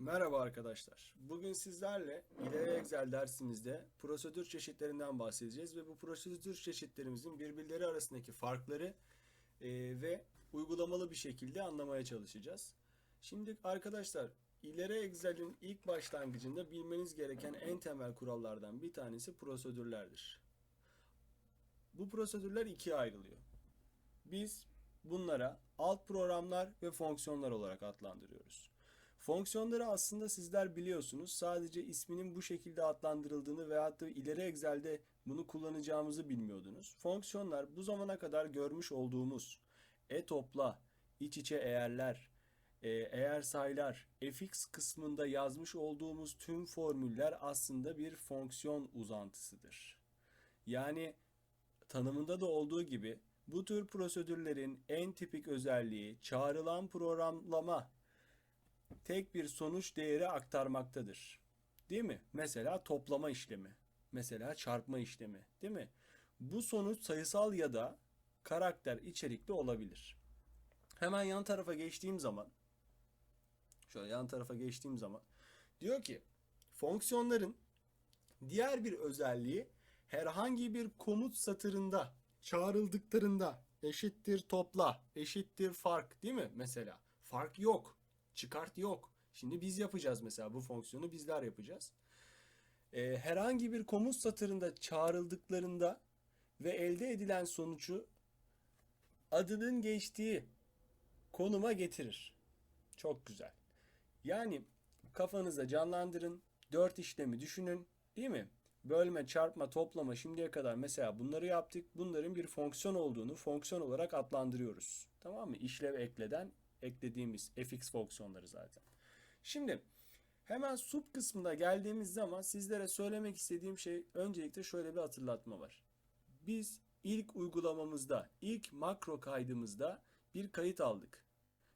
Merhaba arkadaşlar. Bugün sizlerle ileri Excel dersimizde prosedür çeşitlerinden bahsedeceğiz ve bu prosedür çeşitlerimizin birbirleri arasındaki farkları e, ve uygulamalı bir şekilde anlamaya çalışacağız. Şimdi arkadaşlar ileri Excel'in ilk başlangıcında bilmeniz gereken en temel kurallardan bir tanesi prosedürlerdir. Bu prosedürler ikiye ayrılıyor. Biz bunlara alt programlar ve fonksiyonlar olarak adlandırıyoruz. Fonksiyonları aslında sizler biliyorsunuz. Sadece isminin bu şekilde adlandırıldığını veyahut da ileri Excel'de bunu kullanacağımızı bilmiyordunuz. Fonksiyonlar bu zamana kadar görmüş olduğumuz e-topla, iç içe eğerler, e, eğer sayılar, fx kısmında yazmış olduğumuz tüm formüller aslında bir fonksiyon uzantısıdır. Yani tanımında da olduğu gibi bu tür prosedürlerin en tipik özelliği çağrılan programlama tek bir sonuç değeri aktarmaktadır. Değil mi? Mesela toplama işlemi, mesela çarpma işlemi, değil mi? Bu sonuç sayısal ya da karakter içerikli olabilir. Hemen yan tarafa geçtiğim zaman şöyle yan tarafa geçtiğim zaman diyor ki fonksiyonların diğer bir özelliği herhangi bir komut satırında çağrıldıklarında eşittir topla, eşittir fark değil mi mesela? Fark yok. Çıkart yok. Şimdi biz yapacağız mesela bu fonksiyonu bizler yapacağız. Ee, herhangi bir komut satırında çağrıldıklarında ve elde edilen sonucu adının geçtiği konuma getirir. Çok güzel. Yani kafanızda canlandırın. Dört işlemi düşünün. Değil mi? Bölme, çarpma, toplama şimdiye kadar mesela bunları yaptık. Bunların bir fonksiyon olduğunu fonksiyon olarak adlandırıyoruz. Tamam mı? İşlev ekleden eklediğimiz fx fonksiyonları zaten. Şimdi hemen sub kısmında geldiğimiz zaman sizlere söylemek istediğim şey öncelikle şöyle bir hatırlatma var. Biz ilk uygulamamızda, ilk makro kaydımızda bir kayıt aldık.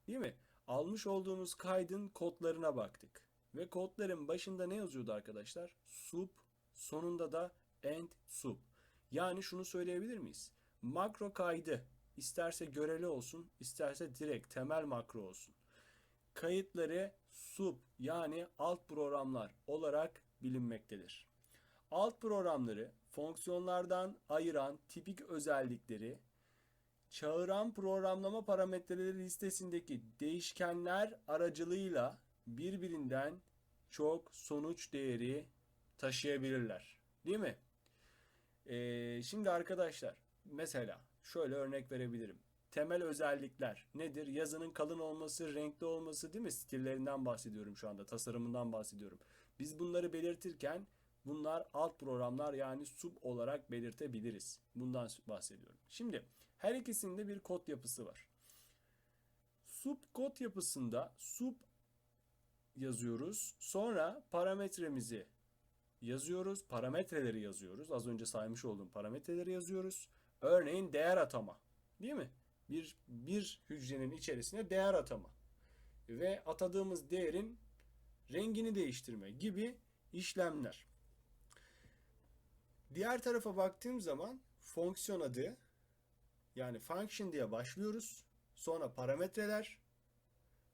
Değil mi? Almış olduğumuz kaydın kodlarına baktık. Ve kodların başında ne yazıyordu arkadaşlar? Sub, sonunda da end sub. Yani şunu söyleyebilir miyiz? Makro kaydı isterse göreli olsun, isterse direkt temel makro olsun. Kayıtları sub yani alt programlar olarak bilinmektedir. Alt programları fonksiyonlardan ayıran tipik özellikleri çağıran programlama parametreleri listesindeki değişkenler aracılığıyla birbirinden çok sonuç değeri taşıyabilirler. Değil mi? Ee, şimdi arkadaşlar mesela şöyle örnek verebilirim. Temel özellikler nedir? Yazının kalın olması, renkli olması değil mi? Stillerinden bahsediyorum şu anda, tasarımından bahsediyorum. Biz bunları belirtirken bunlar alt programlar yani sub olarak belirtebiliriz. Bundan bahsediyorum. Şimdi her ikisinde bir kod yapısı var. Sub kod yapısında sub yazıyoruz. Sonra parametremizi yazıyoruz. Parametreleri yazıyoruz. Az önce saymış olduğum parametreleri yazıyoruz. Örneğin değer atama. Değil mi? Bir, bir hücrenin içerisine değer atama. Ve atadığımız değerin rengini değiştirme gibi işlemler. Diğer tarafa baktığım zaman fonksiyon adı yani function diye başlıyoruz. Sonra parametreler.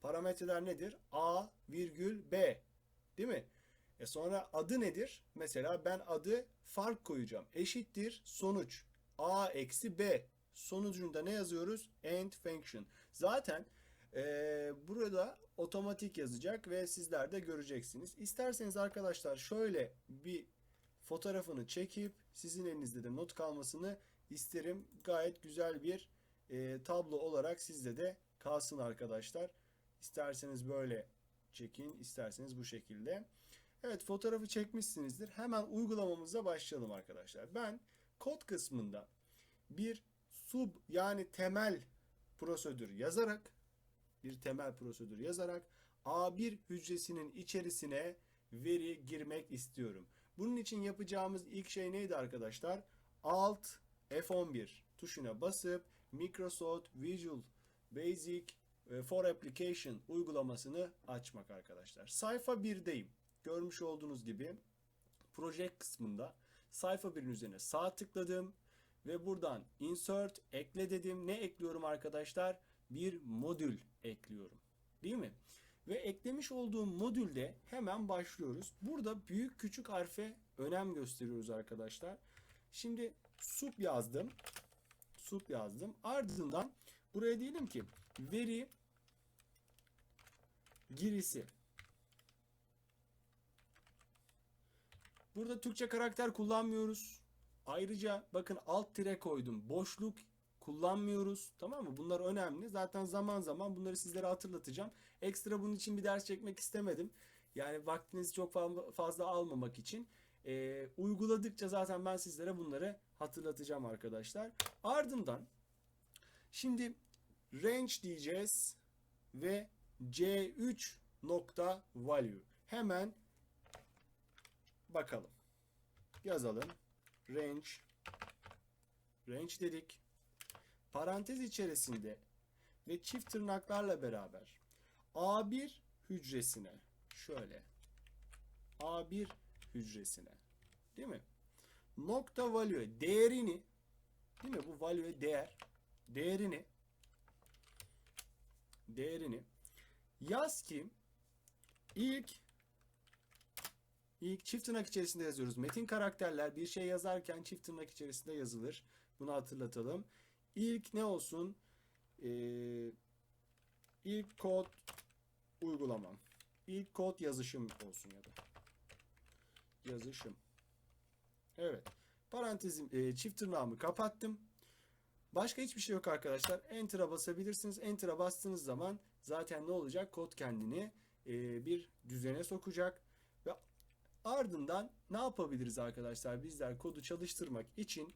Parametreler nedir? A virgül B. Değil mi? E sonra adı nedir? Mesela ben adı fark koyacağım. Eşittir sonuç. A eksi B. Sonucunda ne yazıyoruz? End function. Zaten e, burada otomatik yazacak ve sizler de göreceksiniz. İsterseniz arkadaşlar şöyle bir fotoğrafını çekip sizin elinizde de not kalmasını isterim. Gayet güzel bir e, tablo olarak sizde de kalsın arkadaşlar. İsterseniz böyle çekin, isterseniz bu şekilde. Evet fotoğrafı çekmişsinizdir. Hemen uygulamamıza başlayalım arkadaşlar. Ben kod kısmında bir sub yani temel prosedür yazarak bir temel prosedür yazarak A1 hücresinin içerisine veri girmek istiyorum. Bunun için yapacağımız ilk şey neydi arkadaşlar? Alt F11 tuşuna basıp Microsoft Visual Basic e, for Application uygulamasını açmak arkadaşlar. Sayfa 1'deyim. Görmüş olduğunuz gibi proje kısmında sayfa 1'in üzerine sağ tıkladım ve buradan insert ekle dedim. Ne ekliyorum arkadaşlar? Bir modül ekliyorum. Değil mi? Ve eklemiş olduğum modülde hemen başlıyoruz. Burada büyük küçük harfe önem gösteriyoruz arkadaşlar. Şimdi sup yazdım. Sup yazdım. Ardından buraya diyelim ki veri girisi. Burada Türkçe karakter kullanmıyoruz. Ayrıca bakın alt tire koydum. Boşluk kullanmıyoruz. Tamam mı? Bunlar önemli. Zaten zaman zaman bunları sizlere hatırlatacağım. Ekstra bunun için bir ders çekmek istemedim. Yani vaktinizi çok fa- fazla almamak için. Ee, uyguladıkça zaten ben sizlere bunları hatırlatacağım arkadaşlar. Ardından şimdi range diyeceğiz ve C3 nokta value. Hemen bakalım. Yazalım. Range range dedik. Parantez içerisinde ve çift tırnaklarla beraber A1 hücresine şöyle A1 hücresine değil mi? Nokta value değerini değil mi? Bu value değer değerini değerini yaz ki ilk ilk çift tırnak içerisinde yazıyoruz. Metin karakterler bir şey yazarken çift tırnak içerisinde yazılır. Bunu hatırlatalım. İlk ne olsun? Ee, ilk kod uygulamam. İlk kod yazışım olsun ya da. Yazışım. Evet. Parantezim, e, çift tırnağımı kapattım. Başka hiçbir şey yok arkadaşlar. Enter'a basabilirsiniz. Enter'a bastığınız zaman zaten ne olacak? Kod kendini e, bir düzene sokacak. Ardından ne yapabiliriz arkadaşlar? Bizler kodu çalıştırmak için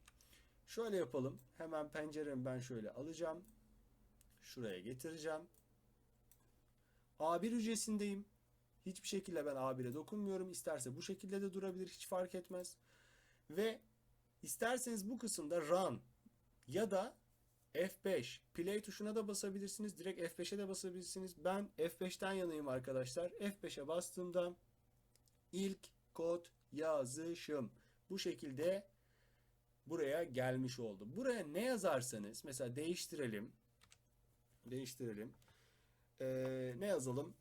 şöyle yapalım. Hemen penceremi ben şöyle alacağım. Şuraya getireceğim. A1 hücresindeyim. Hiçbir şekilde ben A1'e dokunmuyorum. İsterse bu şekilde de durabilir. Hiç fark etmez. Ve isterseniz bu kısımda run ya da F5 play tuşuna da basabilirsiniz. Direkt F5'e de basabilirsiniz. Ben F5'ten yanayım arkadaşlar. F5'e bastığımda ilk kod yazışım bu şekilde buraya gelmiş oldu. Buraya ne yazarsanız mesela değiştirelim. Değiştirelim. Ee, ne yazalım?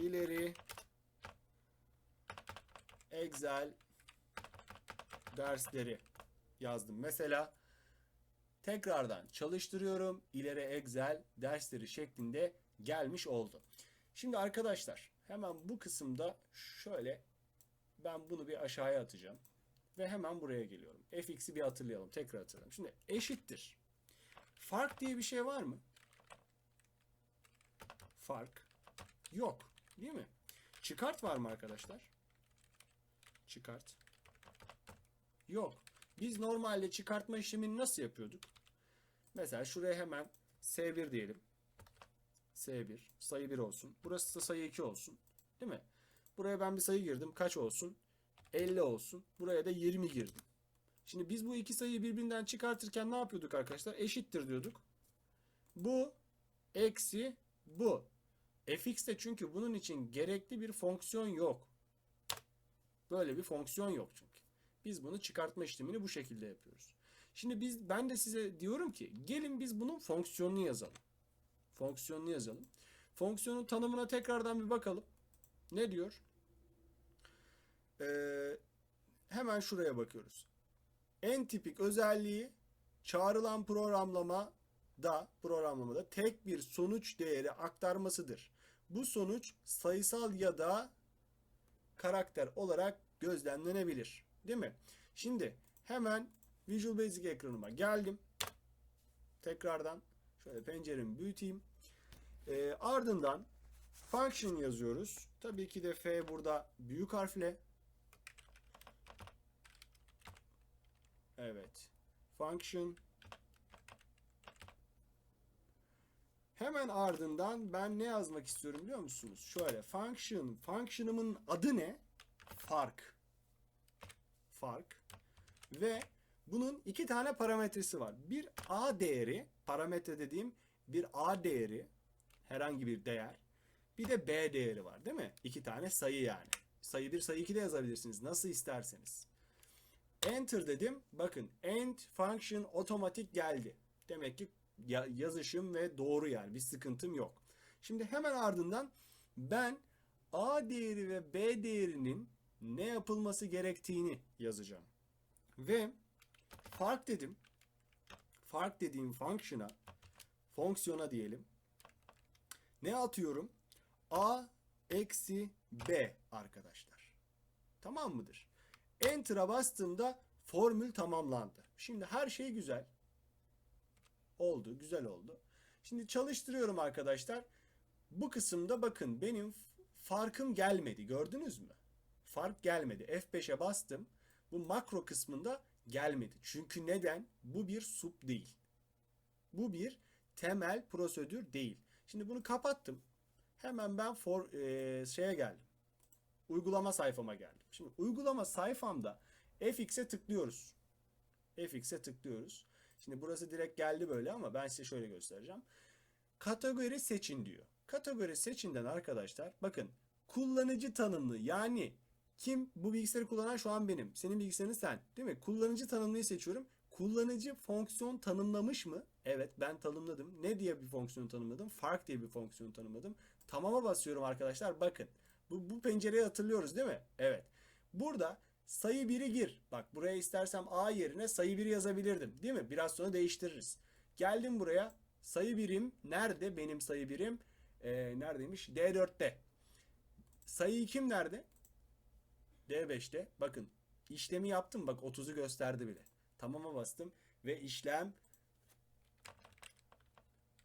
İleri Excel dersleri yazdım. Mesela tekrardan çalıştırıyorum. İleri Excel dersleri şeklinde gelmiş oldu. Şimdi arkadaşlar hemen bu kısımda şöyle ben bunu bir aşağıya atacağım. Ve hemen buraya geliyorum. fx'i bir hatırlayalım. Tekrar hatırlayalım. Şimdi eşittir. Fark diye bir şey var mı? Fark yok. Değil mi? Çıkart var mı arkadaşlar? Çıkart. Yok. Biz normalde çıkartma işlemini nasıl yapıyorduk? Mesela şuraya hemen S1 diyelim. S1 sayı 1 olsun. Burası da sayı 2 olsun. Değil mi? Buraya ben bir sayı girdim. Kaç olsun? 50 olsun. Buraya da 20 girdim. Şimdi biz bu iki sayıyı birbirinden çıkartırken ne yapıyorduk arkadaşlar? Eşittir diyorduk. Bu eksi bu. fx'te çünkü bunun için gerekli bir fonksiyon yok. Böyle bir fonksiyon yok çünkü. Biz bunu çıkartma işlemini bu şekilde yapıyoruz. Şimdi biz ben de size diyorum ki gelin biz bunun fonksiyonunu yazalım. Fonksiyonunu yazalım. Fonksiyonun tanımına tekrardan bir bakalım. Ne diyor? Ee, hemen şuraya bakıyoruz. En tipik özelliği çağrılan programlama da programlamada tek bir sonuç değeri aktarmasıdır. Bu sonuç sayısal ya da karakter olarak gözlemlenebilir. Değil mi? Şimdi hemen Visual Basic ekranıma geldim. Tekrardan şöyle penceremi büyüteyim. Ee, ardından function yazıyoruz. Tabii ki de F burada büyük harfle. Evet. Function. Hemen ardından ben ne yazmak istiyorum biliyor musunuz? Şöyle function. Function'ımın adı ne? Fark. Fark. Ve bunun iki tane parametresi var. Bir A değeri, parametre dediğim bir A değeri, herhangi bir değer. Bir de B değeri var değil mi? İki tane sayı yani. Sayı 1, sayı 2 de yazabilirsiniz. Nasıl isterseniz. Enter dedim. Bakın end function otomatik geldi. Demek ki yazışım ve doğru yani bir sıkıntım yok. Şimdi hemen ardından ben A değeri ve B değerinin ne yapılması gerektiğini yazacağım. Ve fark dedim. Fark dediğim function'a fonksiyona diyelim. Ne atıyorum? A eksi B arkadaşlar. Tamam mıdır? Enter'a bastığımda formül tamamlandı. Şimdi her şey güzel. Oldu, güzel oldu. Şimdi çalıştırıyorum arkadaşlar. Bu kısımda bakın benim farkım gelmedi. Gördünüz mü? Fark gelmedi. F5'e bastım. Bu makro kısmında gelmedi. Çünkü neden? Bu bir sub değil. Bu bir temel prosedür değil. Şimdi bunu kapattım. Hemen ben for e, şeye geldim. Uygulama sayfama geldim. Şimdi uygulama sayfamda fx'e tıklıyoruz. fx'e tıklıyoruz. Şimdi burası direkt geldi böyle ama ben size şöyle göstereceğim. Kategori seçin diyor. Kategori seçinden arkadaşlar bakın kullanıcı tanımlı yani kim bu bilgisayarı kullanan şu an benim. Senin bilgisayarın sen değil mi? Kullanıcı tanımlıyı seçiyorum. Kullanıcı fonksiyon tanımlamış mı? Evet ben tanımladım. Ne diye bir fonksiyon tanımladım? Fark diye bir fonksiyon tanımladım. Tamama basıyorum arkadaşlar. Bakın bu, bu pencereyi hatırlıyoruz değil mi? Evet. Burada sayı 1'i gir. Bak buraya istersem A yerine sayı 1 yazabilirdim. Değil mi? Biraz sonra değiştiririz. Geldim buraya. Sayı birim nerede? Benim sayı birim ee, neredeymiş? D4'te. Sayı 2'm nerede? D5'te. Bakın işlemi yaptım. Bak 30'u gösterdi bile. Tamama bastım ve işlem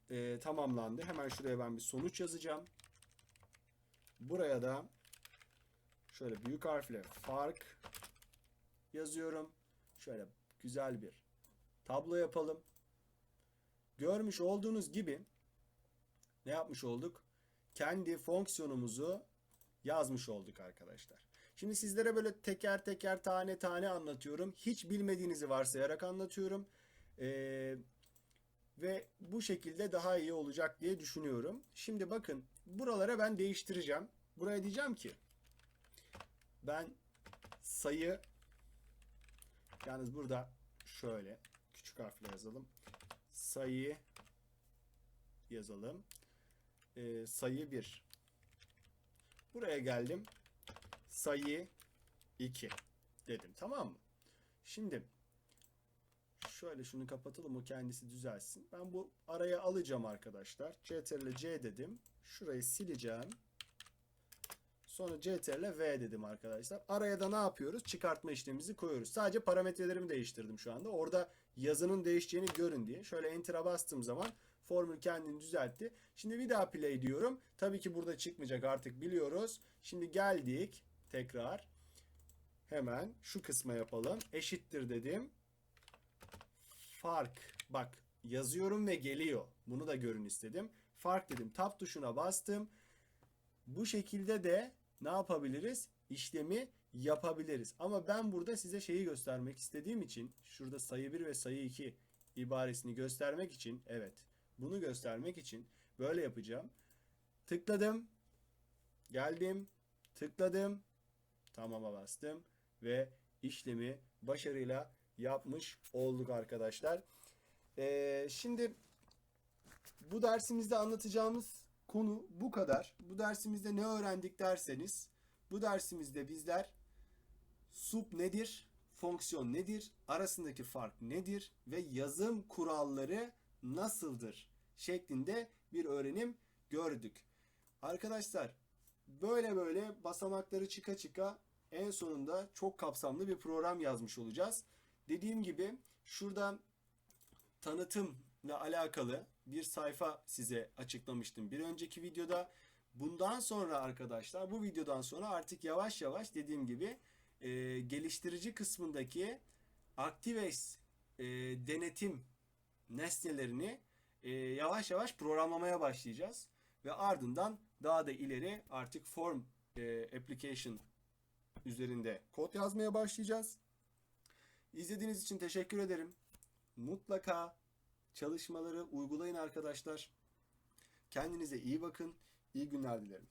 e, tamamlandı. Hemen şuraya ben bir sonuç yazacağım. Buraya da şöyle büyük harfle fark yazıyorum. Şöyle güzel bir tablo yapalım. Görmüş olduğunuz gibi ne yapmış olduk? Kendi fonksiyonumuzu yazmış olduk arkadaşlar. Şimdi sizlere böyle teker teker tane tane anlatıyorum. Hiç bilmediğinizi varsayarak anlatıyorum. Ee, ve bu şekilde daha iyi olacak diye düşünüyorum. Şimdi bakın buralara ben değiştireceğim. Buraya diyeceğim ki ben sayı yalnız burada şöyle küçük harfle yazalım. Sayı yazalım. Ee, sayı 1. Buraya geldim. Sayı 2 dedim. Tamam mı? Şimdi şöyle şunu kapatalım o kendisi düzelsin. Ben bu araya alacağım arkadaşlar. CTRL C dedim. Şurayı sileceğim. Sonra CTRL V dedim arkadaşlar. Araya da ne yapıyoruz? Çıkartma işlemimizi koyuyoruz. Sadece parametrelerimi değiştirdim şu anda. Orada yazının değişeceğini görün diye. Şöyle Enter'a bastığım zaman formül kendini düzeltti. Şimdi bir daha play diyorum. Tabii ki burada çıkmayacak artık biliyoruz. Şimdi geldik tekrar. Hemen şu kısma yapalım. Eşittir dedim. Fark. Bak yazıyorum ve geliyor. Bunu da görün istedim. Fark dedim. Tab tuşuna bastım. Bu şekilde de ne yapabiliriz? İşlemi yapabiliriz. Ama ben burada size şeyi göstermek istediğim için şurada sayı 1 ve sayı 2 ibaresini göstermek için evet bunu göstermek için böyle yapacağım. Tıkladım. Geldim. Tıkladım. Tamama bastım ve işlemi başarıyla yapmış olduk arkadaşlar. Ee, şimdi bu dersimizde anlatacağımız konu bu kadar. Bu dersimizde ne öğrendik derseniz bu dersimizde bizler sub nedir, fonksiyon nedir, arasındaki fark nedir ve yazım kuralları nasıldır şeklinde bir öğrenim gördük. Arkadaşlar böyle böyle basamakları çıka çıka en sonunda çok kapsamlı bir program yazmış olacağız. Dediğim gibi şurada tanıtımla alakalı bir sayfa size açıklamıştım bir önceki videoda. Bundan sonra arkadaşlar bu videodan sonra artık yavaş yavaş dediğim gibi e, geliştirici kısmındaki Actives e, denetim nesnelerini e, yavaş yavaş programlamaya başlayacağız. Ve ardından daha da ileri artık form e, application üzerinde kod yazmaya başlayacağız. İzlediğiniz için teşekkür ederim. Mutlaka çalışmaları uygulayın arkadaşlar. Kendinize iyi bakın. İyi günler dilerim.